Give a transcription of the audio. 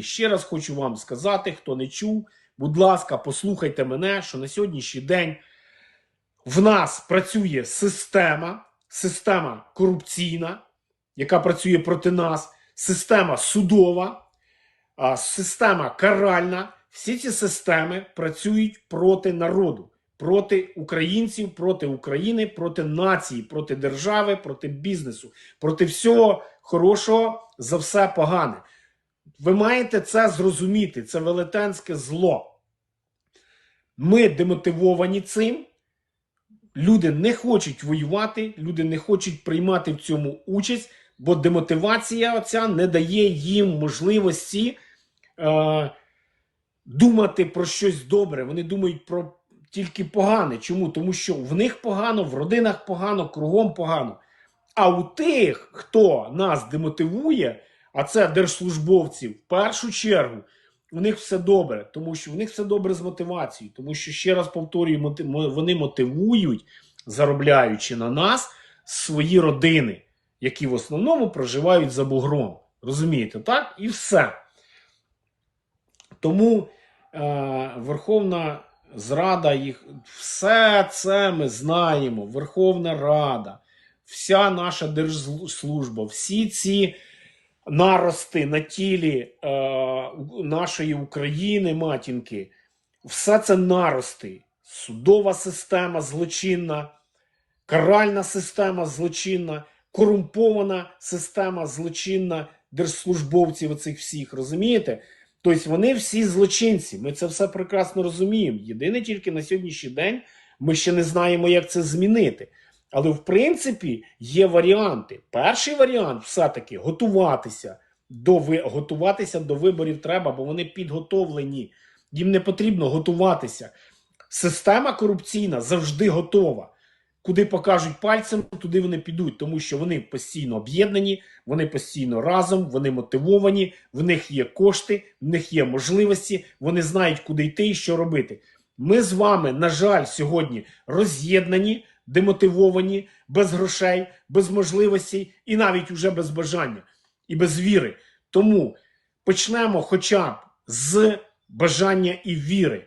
Ще раз хочу вам сказати, хто не чув, будь ласка, послухайте мене, що на сьогоднішній день в нас працює система, система корупційна, яка працює проти нас, система судова, система каральна. Всі ці системи працюють проти народу, проти українців, проти України, проти нації, проти держави, проти бізнесу, проти всього хорошого за все погане. Ви маєте це зрозуміти. Це велетенське зло. Ми демотивовані цим. Люди не хочуть воювати, люди не хочуть приймати в цьому участь, бо демотивація оця не дає їм можливості е, думати про щось добре. Вони думають про тільки погане. Чому? Тому що в них погано, в родинах погано, кругом погано. А у тих, хто нас демотивує, а це держслужбовці, в першу чергу, у них все добре, тому що в них все добре з мотивацією. Тому що, ще раз повторюю, вони мотивують, заробляючи на нас свої родини, які в основному проживають за бугром. Розумієте, так? І все. Тому е, Верховна Зрада їх, все це ми знаємо. Верховна Рада, вся наша держслужба, всі ці нарости на тілі е, нашої України, матінки, все це нарости. Судова система злочинна, каральна система злочинна, корумпована система злочинна держслужбовців оцих всіх, розумієте? Тобто вони всі злочинці. Ми це все прекрасно розуміємо. Єдине тільки на сьогоднішній день ми ще не знаємо, як це змінити. Але в принципі є варіанти. Перший варіант все-таки готуватися до готуватися до виборів треба, бо вони підготовлені. Їм не потрібно готуватися. Система корупційна завжди готова. Куди покажуть пальцем, туди вони підуть, тому що вони постійно об'єднані, вони постійно разом, вони мотивовані, в них є кошти, в них є можливості, вони знають, куди йти і що робити. Ми з вами, на жаль, сьогодні роз'єднані, демотивовані, без грошей, без можливостей і навіть уже без бажання і без віри. Тому почнемо хоча б з бажання і віри.